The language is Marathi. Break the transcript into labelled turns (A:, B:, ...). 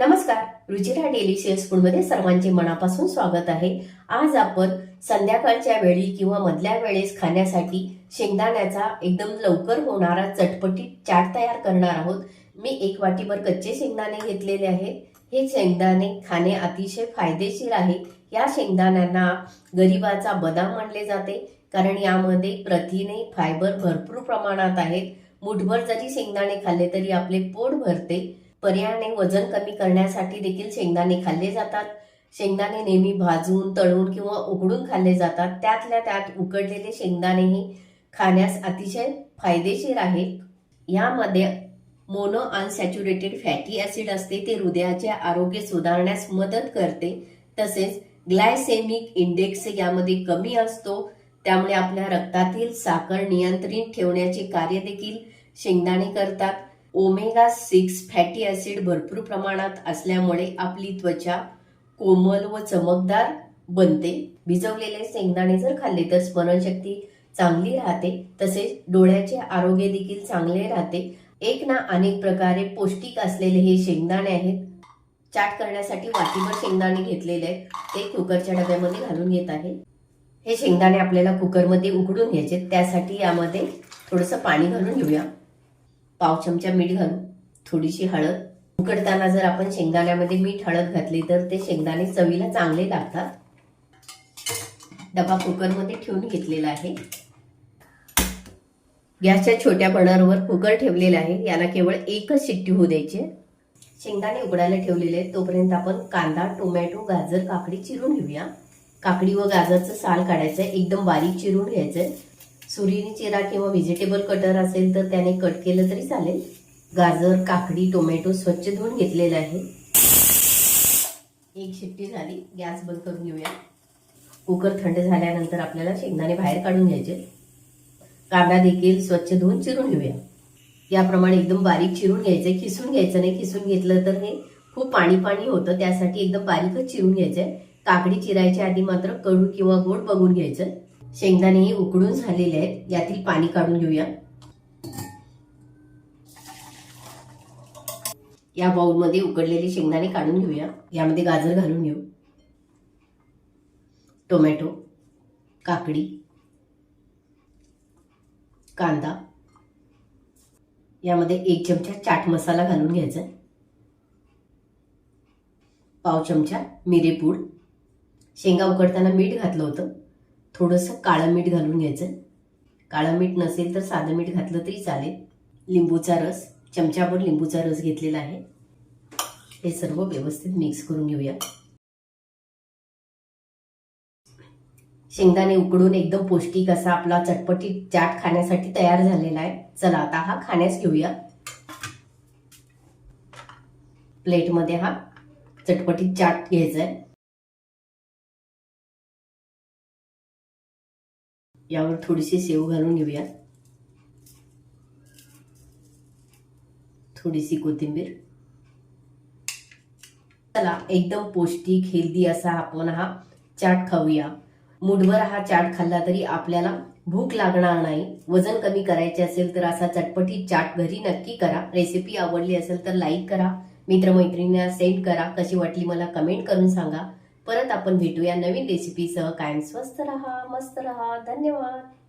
A: नमस्कार रुचिरा डेलिशियस फूड फूडमध्ये सर्वांचे मनापासून स्वागत आहे. आज आपण संध्याकाळच्या वेळी किंवा मधल्या वेळेस खाण्यासाठी शेंगदाण्याचा एकदम लवकर होणारा चटपटीत चाट तयार करणार आहोत. मी एक वाटीभर कच्चे शेंगदाणे घेतलेले आहेत. हे शेंगदाणे खाणे अतिशय फायदेशीर आहे. या शेंगदाण्यांना गरिबाचा बदाम म्हणले जाते कारण यामध्ये प्रथिने फायबर भरपूर प्रमाणात आहेत. मुठभर जरी शेंगदाणे खाल्ले तरी आपले पोट भरते. पर्यायाने वजन कमी करण्यासाठी देखील शेंगदाणे खाल्ले जातात. शेंगदाणे नेहमी भाजून तळून किंवा उकडून खाल्ले जातात. त्यातल्या त्यात उकडलेले शेंगदाणेही खाण्यास अतिशय फायदेशीर आहेत. यामध्ये मोनो अनसॅच्युरेटेड फॅटी ऍसिड असते. ते हृदयाचे आरोग्य सुधारण्यास मदत करते. तसेच ग्लायसेमिक इंडेक्स यामध्ये कमी असतो. त्यामुळे आपल्या रक्तातील साखर नियंत्रित ठेवण्याचे कार्य देखील शेंगदाणे करतात. ओमेगा सिक्स फॅटी ऍसिड भरपूर प्रमाणात असल्यामुळे आपली त्वचा कोमल व चमकदार बनते. भिजवलेले शेंगदाणे जर खाल्ले तर स्मरणशक्ती चांगली राहते. तसेच डोळ्याचे आरोग्य देखील चांगले राहते. एक ना अनेक प्रकारे पौष्टिक असलेले हे शेंगदाणे आहेत. चाट करण्यासाठी वाटीभर शेंगदाणे घेतलेले आहेत. ते कुकरच्या डब्यामध्ये घालून घेत आहे. हे शेंगदाणे आपल्याला कुकरमध्ये उकडून घ्यायचे त्यासाठी यामध्ये थोडंसं पाणी घालून घेऊया. पाव चमचा मीठ घालू थोडीशी हळद. उकडताना जर आपण शेंगदाण्यामध्ये मीठ हळद घातली तर ते शेंगदाणे चवीला चांगले लागतात. डबा कुकरमध्ये ठेवून घेतलेला आहे. गॅसच्या छोट्या बर्नरवर कुकर ठेवलेला आहे. याला केवळ एकच शिट्टी होऊ द्यायची शेंगदाणे उघडायला ठेवलेले आहेत. तोपर्यंत आपण कांदा टोमॅटो गाजर काकडी चिरून घेऊया. काकडी व गाजरचं साल काढायचं आहे. एकदम बारीक चिरून घ्यायचं सुरीने चिरा किंवा व्हेजिटेबल कटर असेल तर त्याने कट केलं तरी चालेल. गाजर काकडी टोमॅटो स्वच्छ धुवून घेतलेलं आहे. एक शिट्टी झाली. गॅस बंद करून घेऊया. कुकर थंड झाल्यानंतर आपल्याला शेंगदाणे बाहेर काढून घ्यायचे. कांदा देखील स्वच्छ धुवून चिरून घेऊया. याप्रमाणे एकदम बारीक चिरून घ्यायचंय खिसून घ्यायचं नाही. खिसून घेतलं तर हे खूप पाणी पाणी होतं. त्यासाठी एकदम बारीकच चिरून घ्यायचंय काकडी चिरायच्या आधी मात्र कडू किंवा गोड बघून घ्यायचं. शेंगदाणे उकडून झालेले आहेत. यातील पाणी काढून घेऊया. या बाउलमध्ये उकडलेले शेंगदाणे काढून घेऊया. यामध्ये गाजर घालून घेऊ. टोमॅटो काकडी कांदा. यामध्ये एक चमचा चाट मसाला घालून घ्यायचा. पाव चमचा मिरेपूड शेंगा उकडताना मीठ घातलं होतं. थोडंसं काळं मीठ घालून घ्यायचं. काळं मीठ नसेल तर साधं मीठ घातलं तरी चालेल. लिंबूचा रस चमच्यावर लिंबूचा रस घेतलेला आहे. हे सर्व व्यवस्थित मिक्स करून घेऊया. शेंगदाणे उकडून एकदम पौष्टिक असा आपला चटपटीत चाट खाण्यासाठी तयार झालेला आहे. चला आता हा खाण्यास घेऊया. प्लेटमध्ये हा चटपटीत चाट घ्यायचा आहे. यावर थोडीशी सेव घालून घेऊया थोडीशी कोथिंबीर. चला एकदम पौष्टिक हेल्दी असा आपण हा चाट खाऊया. मुठभर हा चाट खाल्ला तरी आपल्याला भूक लागणार नाही. वजन कमी करायचे असेल तर असा चटपटीत चाट घरी नक्की करा. रेसिपी आवडली असेल तर लाईक करा. मित्रमैत्रिणींना सेंड करा. कशी वाटली मला कमेंट करून सांगा. परत आपण भेटूया नवीन रेसिपीसह कायम स्वस्त रहा मस्त रहा. धन्यवाद.